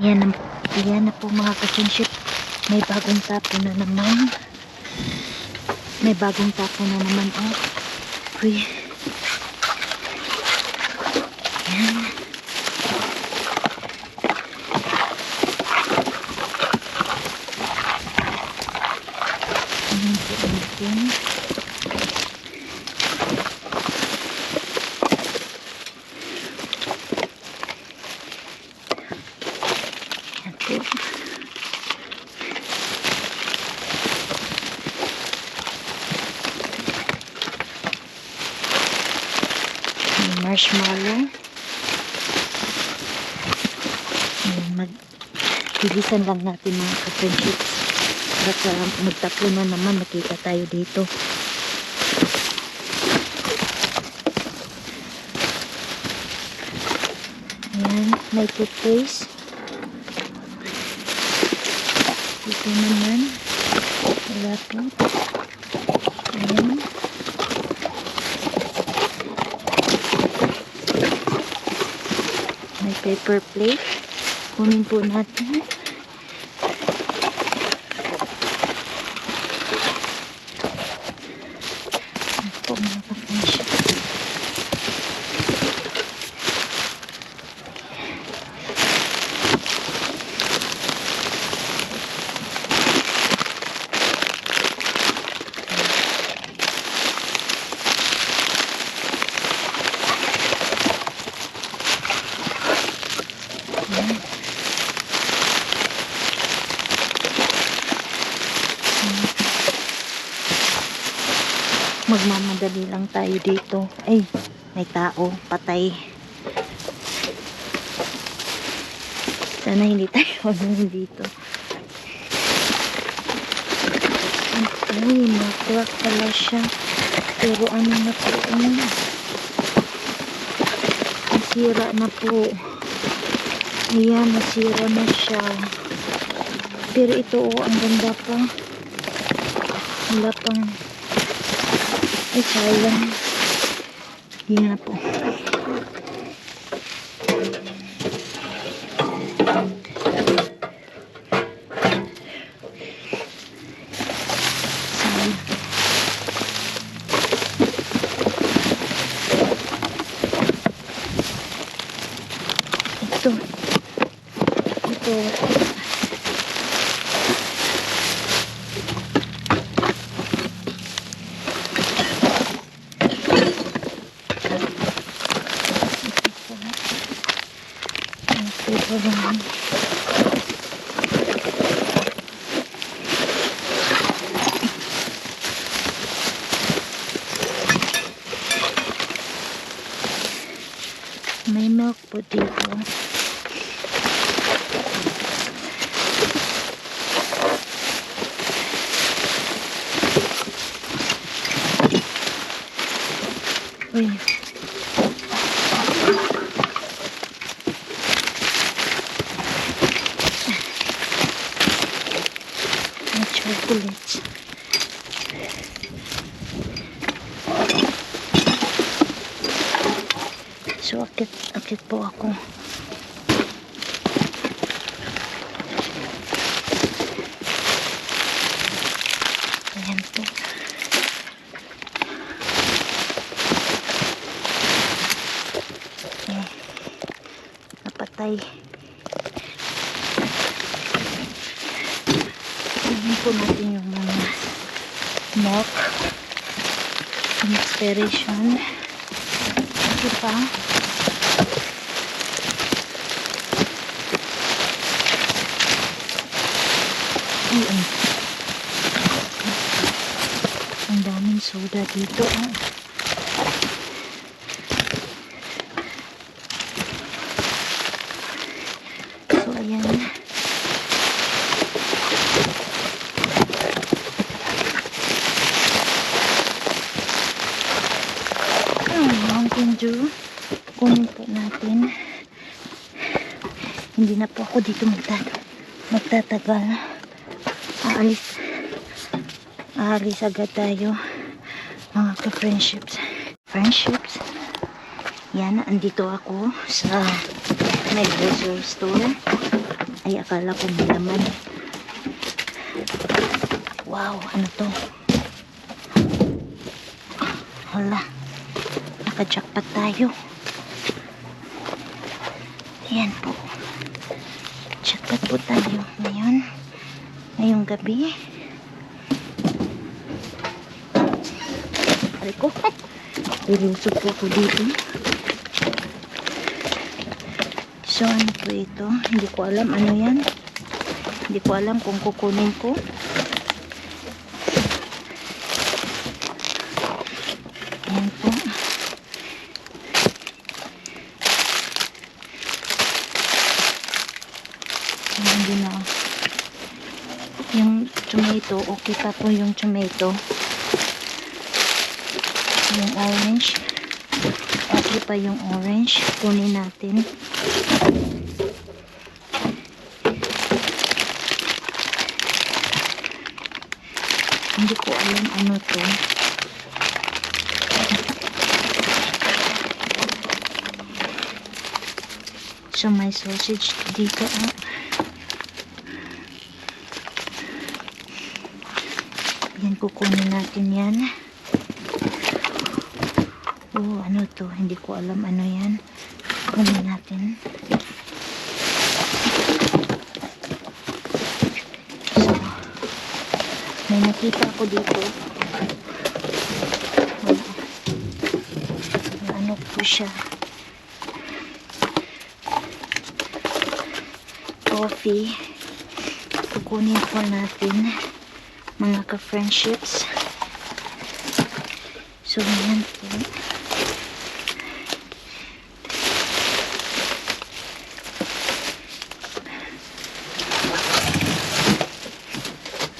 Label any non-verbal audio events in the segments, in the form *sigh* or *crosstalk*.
Yan na, yan na po mga kasinship. May bagong tapo na naman. May bagong tapo na naman. Oh. Uy. Yan. Ayan po natin. Yan po. May marshmallow. Ayan, mag bilisan lang natin mga ka-friendships. Baka magtaplo na naman makita tayo dito. Ayan, may toothpaste. Dito naman. Wala po. Ayan. May paper plate. Kunin po natin. Ayan po mga kapensya. Ayan. Magmamadali lang tayo dito. Ay, may tao. Patay. Sana hindi tayo *laughs* ano dito. Uy, mag-crack pala siya. Pero ano na po, ano? Na po. Ayan, nasira na siya. Pero ito, oh, ang ganda pa. Wala pang... Ay, sayang. Yan na po. Sayang. Ito. Ito. Ito pa lang. May milk po dito. Uy. Chocolates. So, akit, akit po ako. Ayan po. Eh, napatay. Tignan po natin yung mga milk. Yung expiration. Ito pa. Ay, ang, ang daming soda dito. Oh. So, ayan. Ah, Mountain Dew. Kunin po natin. Hindi na po ako dito magtat magtatagal. Aalis. Aalis agad tayo. Mga ka-friendships. Friendships. Yan, andito ako sa may grocery store. Ay, akala ko may laman. Wow, ano to? Hala, nakajackpot tayo. Ayan po. Po tayo ngayon. Ngayong gabi. Aray ko. *laughs* Ilusog po ko dito. So, ano po ito? Hindi ko alam ano yan. Hindi ko alam kung kukunin ko. Ayan po. Ayan, Hindi na. Yung pa po yung tomato. Yung orange. Okay pa yung orange. Kunin natin. Hindi ko alam ano to. *laughs* So, may sausage dito. Ah. Kukunin natin yan. Oh, ano to? Hindi ko alam ano yan. Kunin natin. So, may nakita ko dito. Ano po siya? Coffee. Kukunin po natin mga ka-friendships. So, yan po.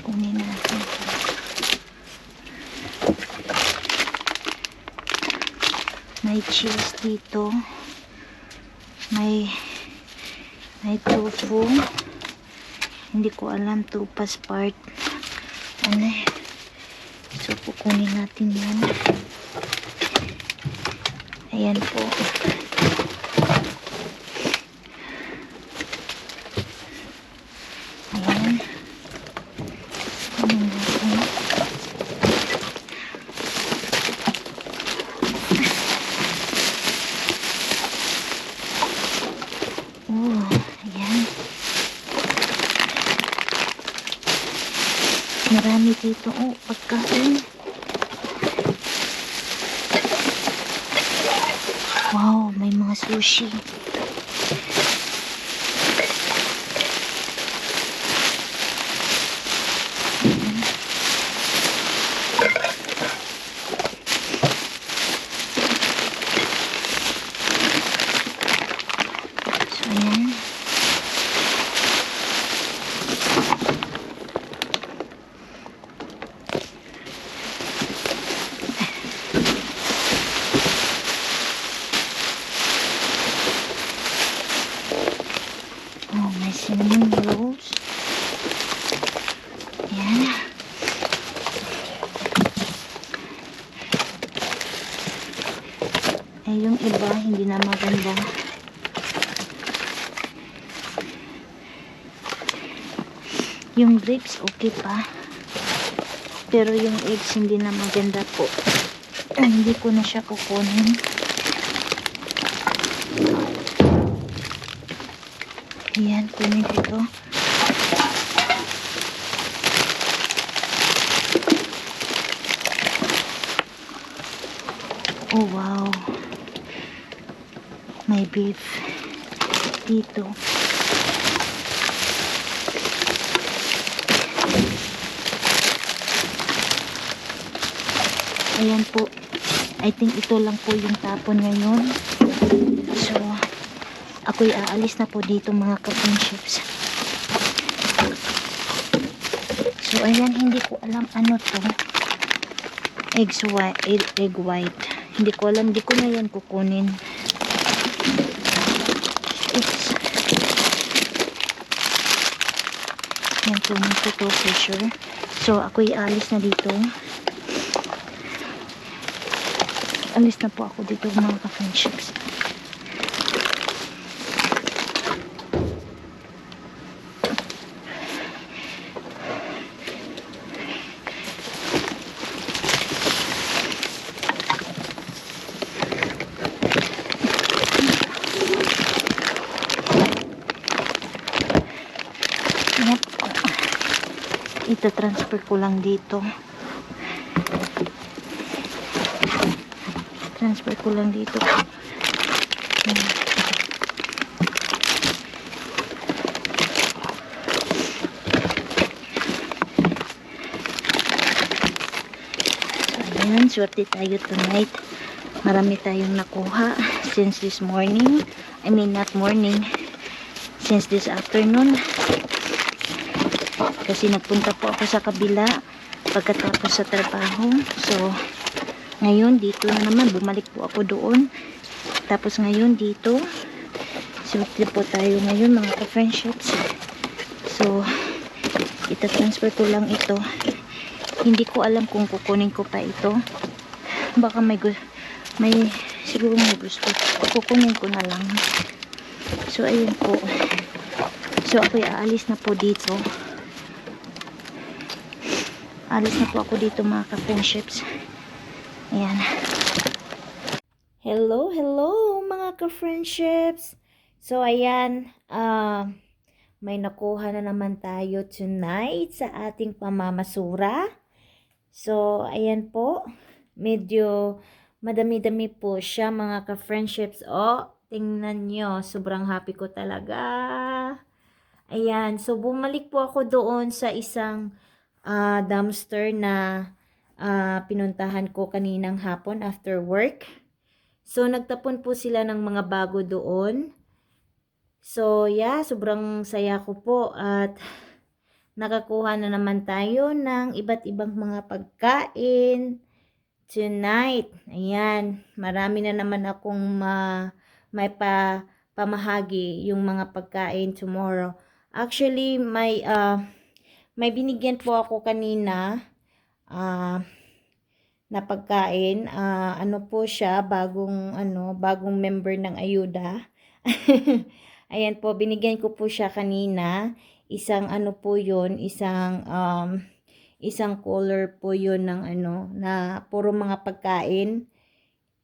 Kunin natin. May cheese dito. May may tofu. Hindi ko alam tupas part. Ano eh. So, kukunin natin yan. Ayan po. Ayan. Kunin natin. Oh, ayan. Marami dito. Oh, pagkain. Wow, may mga sushi. Ayan. So, ayan. Oh, may cinnamon rolls. Ayan. Eh, yung iba, hindi na maganda. Yung grapes, okay pa. Pero yung eggs, hindi na maganda po. *clears throat* hindi ko na siya kukunin. Ayan, kunin ko to. Oh, wow. May beef dito. Ayan po. I think ito lang po yung tapon ngayon. So, ako'y aalis na po dito mga ka-friendships. So, ayan, hindi ko alam ano to. White, egg, egg white. Hindi ko alam, hindi ko na yan kukunin. Oops. Yan po, nito to for sure. So, ako'y aalis na dito alis na po ako dito mga ka-friendships. Ano Ito transfer ko lang dito. Transfer ko lang dito Ayan. Swerte tayo tonight. Marami tayong nakuha since this morning. I mean, not morning. Since this afternoon. Kasi nagpunta po ako sa kabila pagkatapos sa trabaho. So, ngayon dito na naman. Bumalik po ako doon. Tapos ngayon dito. Swerte po tayo ngayon mga ka-friendships. So, ita-transfer ko lang ito. Hindi ko alam kung kukunin ko pa ito. Baka may may siguro may gusto. Kukunin ko na lang. So, ayun po. So, ako'y aalis na po dito. Alis na po ako dito mga ka-friendships. Ayan. Hello, hello mga ka-friendships. So, ayan. ah may nakuha na naman tayo tonight sa ating pamamasura. So, ayan po. Medyo madami-dami po siya mga ka-friendships. Oh, tingnan nyo. Sobrang happy ko talaga. Ayan. So, bumalik po ako doon sa isang ah, dumpster na ah, pinuntahan ko kaninang hapon after work. So, nagtapon po sila ng mga bago doon. So, yeah, sobrang saya ko po at nakakuha na naman tayo ng iba't ibang mga pagkain tonight. Ayan, marami na naman akong ma may pa pamahagi yung mga pagkain tomorrow. Actually, may ah, may binigyan po ako kanina ah na pagkain. Ah, ano po siya, bagong ano, bagong member ng ayuda. *laughs* Ayan po, binigyan ko po siya kanina. Isang ano po yun, isang um, isang color po yun ng ano, na puro mga pagkain.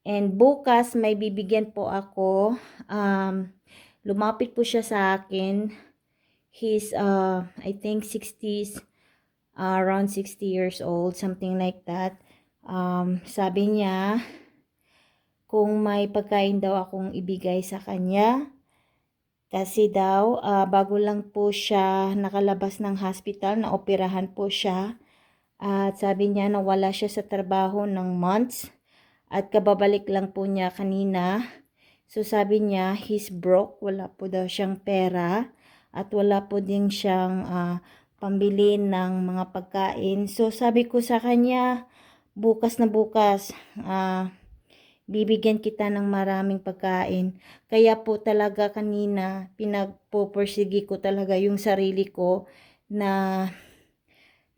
And bukas may bibigyan po ako. Um, lumapit po siya sa akin. He's, uh, I think 60s, uh, around 60 years old, something like that. Um, sabi niya, kung may pagkain daw akong ibigay sa kanya, kasi daw, ah, bago lang po siya nakalabas ng hospital, na operahan po siya. At sabi niya nawala siya sa trabaho ng months. At kababalik lang po niya kanina. So sabi niya, he's broke. Wala po daw siyang pera. At wala po din siyang ah, pambili ng mga pagkain. So sabi ko sa kanya, bukas na bukas, ah, bibigyan kita ng maraming pagkain. Kaya po talaga kanina, pinagpupursigi ko talaga yung sarili ko na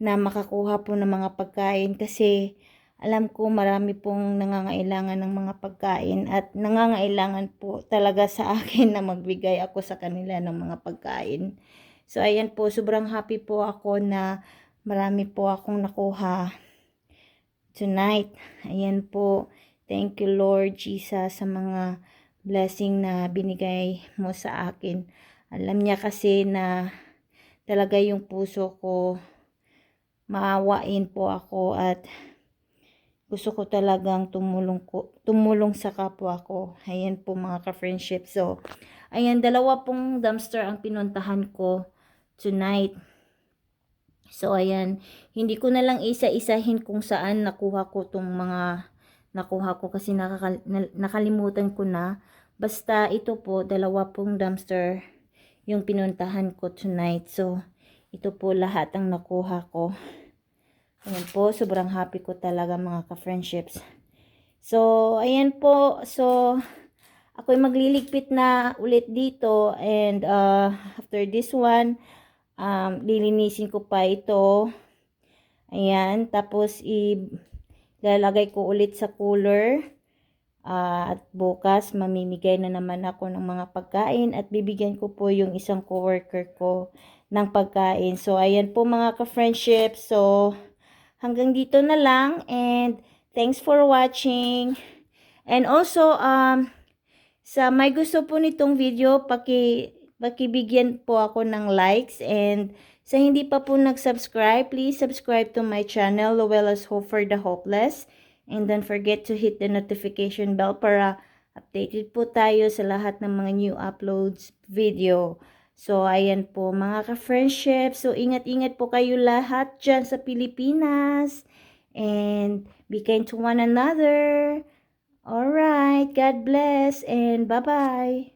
na makakuha po ng mga pagkain kasi alam ko marami pong nangangailangan ng mga pagkain at nangangailangan po talaga sa *laughs* akin na magbigay ako sa kanila ng mga pagkain. So ayan po, sobrang happy po ako na marami po akong nakuha tonight. Ayan po. Thank you Lord Jesus sa mga blessing na binigay mo sa akin. Alam niya kasi na talaga yung puso ko maawain po ako at gusto ko talagang tumulong ko tumulong sa kapwa ko. Ayan po mga ka-friendship. So, ayan dalawa pong dumpster ang pinuntahan ko tonight. So, ayan. Hindi ko na lang isa-isahin kung saan nakuha ko tong mga nakuha ko kasi nakakal, na, nakalimutan ko na. Basta ito po, dalawa pong dumpster yung pinuntahan ko tonight. So, ito po lahat ang nakuha ko. Ayan po, sobrang happy ko talaga mga ka-friendships. So, ayan po. So, ako'y magliligpit na ulit dito and uh, after this one, um, lilinisin ko pa ito. Ayan, tapos ilalagay ko ulit sa cooler. Uh, at bukas, mamimigay na naman ako ng mga pagkain at bibigyan ko po yung isang coworker ko ng pagkain. So, ayan po mga ka-friendship. So, hanggang dito na lang and thanks for watching. And also, um, sa may gusto po nitong video, paki, pakibigyan po ako ng likes and Sa hindi pa po nag-subscribe, please subscribe to my channel, Luella's Hope for the Hopeless. And don't forget to hit the notification bell para updated po tayo sa lahat ng mga new uploads video. So, ayan po mga ka-friendship. So, ingat-ingat po kayo lahat dyan sa Pilipinas. And be kind to one another. Alright, God bless and bye-bye.